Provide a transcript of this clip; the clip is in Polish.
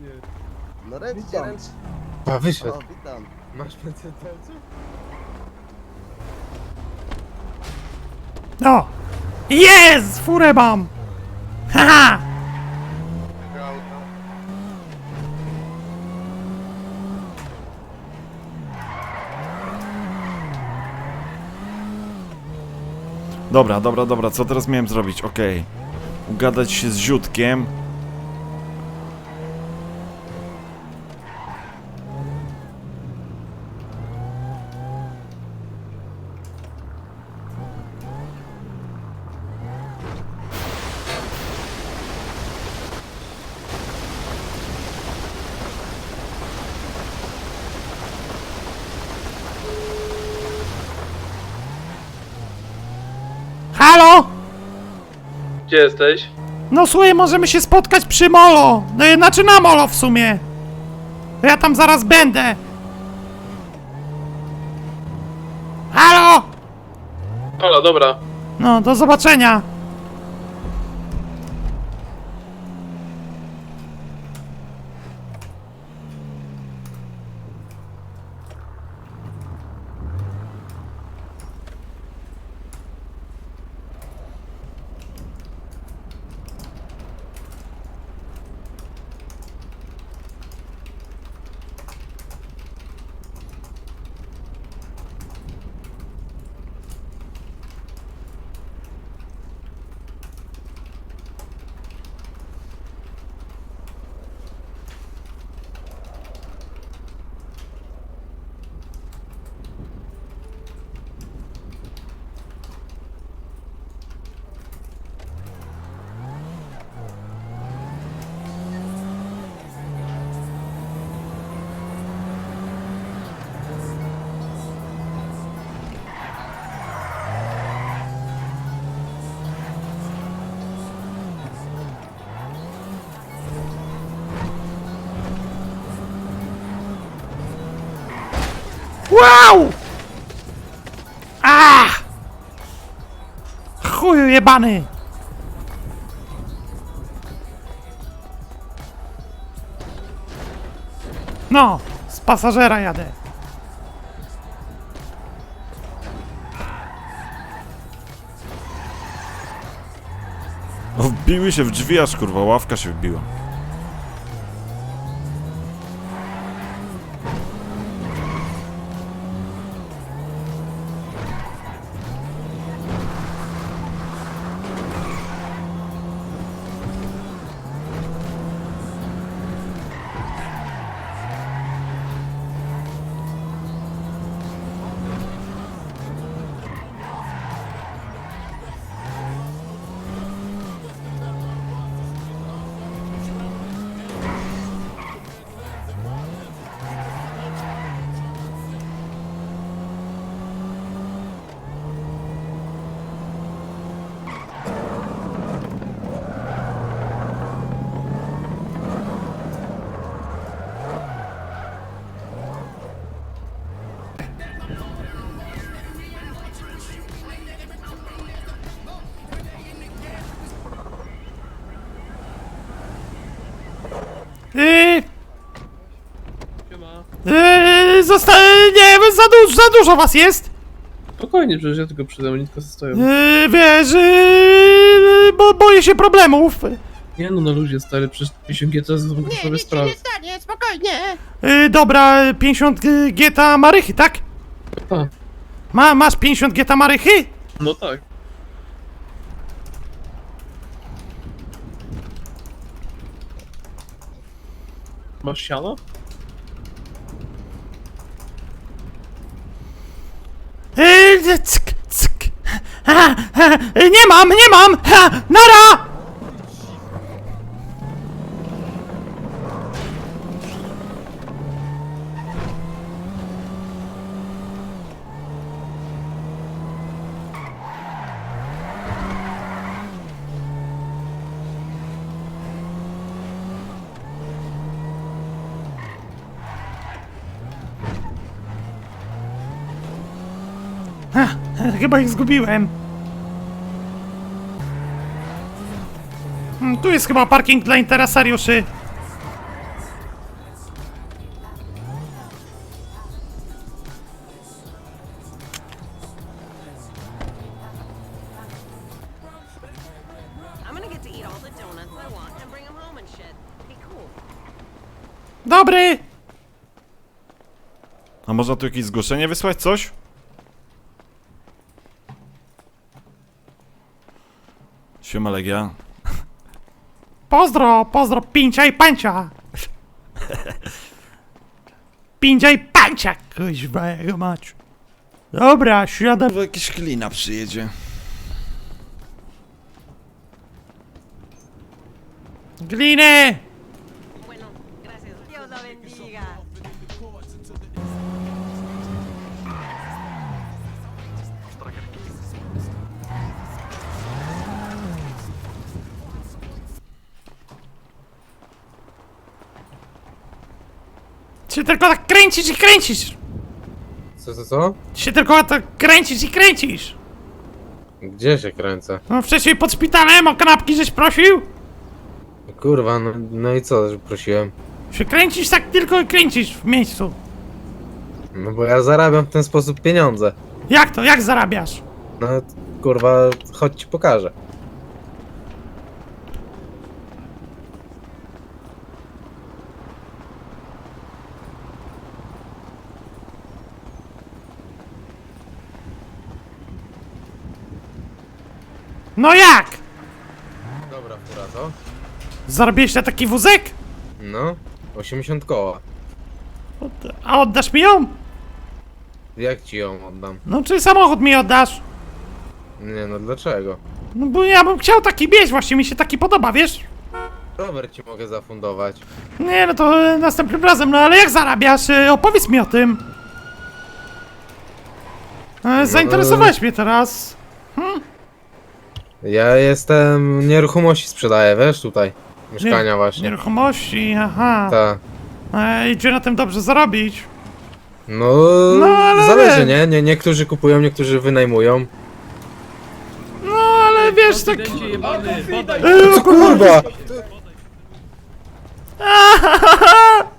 ręcznie. No ręcznie, Witam. ręcznie. A wyszedł. O, witam. Masz precydencie? No! Jest! Furę mam! Haha! Dobra, dobra, dobra, co teraz miałem zrobić? Okej. Ugadać się z ziutkiem. Halo? Gdzie jesteś? No słuchaj, możemy się spotkać przy molo. No, znaczy na molo w sumie. Ja tam zaraz będę. Halo? Halo, dobra. No, do zobaczenia. Wow! A! Chuju jebany! No, z pasażera jadę. Wbiły się w drzwi, aż kurwa ławka się wbiła. Yy, Siema. yy, zosta- nie, za, du- za dużo was jest. Spokojnie, przecież ja tylko przede mną tylko stoję. Yy, wiesz, yy, bo boję się problemów. Nie no, na luzie stary, przecież 50 GTA są sobie sprawy. stanie, spokojnie. Yy, dobra, 50 g- geta marychy, tak? A, Ma, masz 50 geta marychy? no tak. Masz siano? Nie mam, nie mam! Ha, nara! Chyba ich zgubiłem. Hmm, tu jest chyba parking dla interesariuszy. Dobry! A można tu jakieś zgłoszenie wysłać, coś? Siema Legia. Pozdro, pozdro, pincia i pancia! Pincia i pancia, kuźwa jego mać. Dobra, siadam. Jakiś klina przyjedzie. Gliny! Się tylko tak kręcisz i kręcisz! Co, co, co? Się tylko tak kręcisz i kręcisz! Gdzie się kręcę? No wcześniej pod szpitalem o kanapki żeś prosił? Kurwa, no, no i co, że prosiłem? Się kręcisz tak tylko i kręcisz w miejscu. No bo ja zarabiam w ten sposób pieniądze. Jak to? Jak zarabiasz? No kurwa, chodź ci pokażę. No jak? Dobra, fura, co? Zarobiłeś na taki wózek? No, 80 koła. Od- A oddasz mi ją? Jak ci ją oddam? No czy samochód mi oddasz? Nie no, dlaczego? No bo ja bym chciał taki mieć, właśnie mi się taki podoba, wiesz? Rower ci mogę zafundować. Nie, no to e, następnym razem, no ale jak zarabiasz? E, Opowiedz mi o tym. E, Zainteresowałeś mnie teraz. Ja jestem... nieruchomości sprzedaję, wiesz, tutaj. Mieszkania właśnie. Nieruchomości, aha. Tak. E, idzie na tym dobrze zarobić. No, No, ale- zależy, nie? nie? Niektórzy kupują, niektórzy wynajmują. No ale wiesz, tak... Konfidencie jebany, podaj. E, Co kurwa?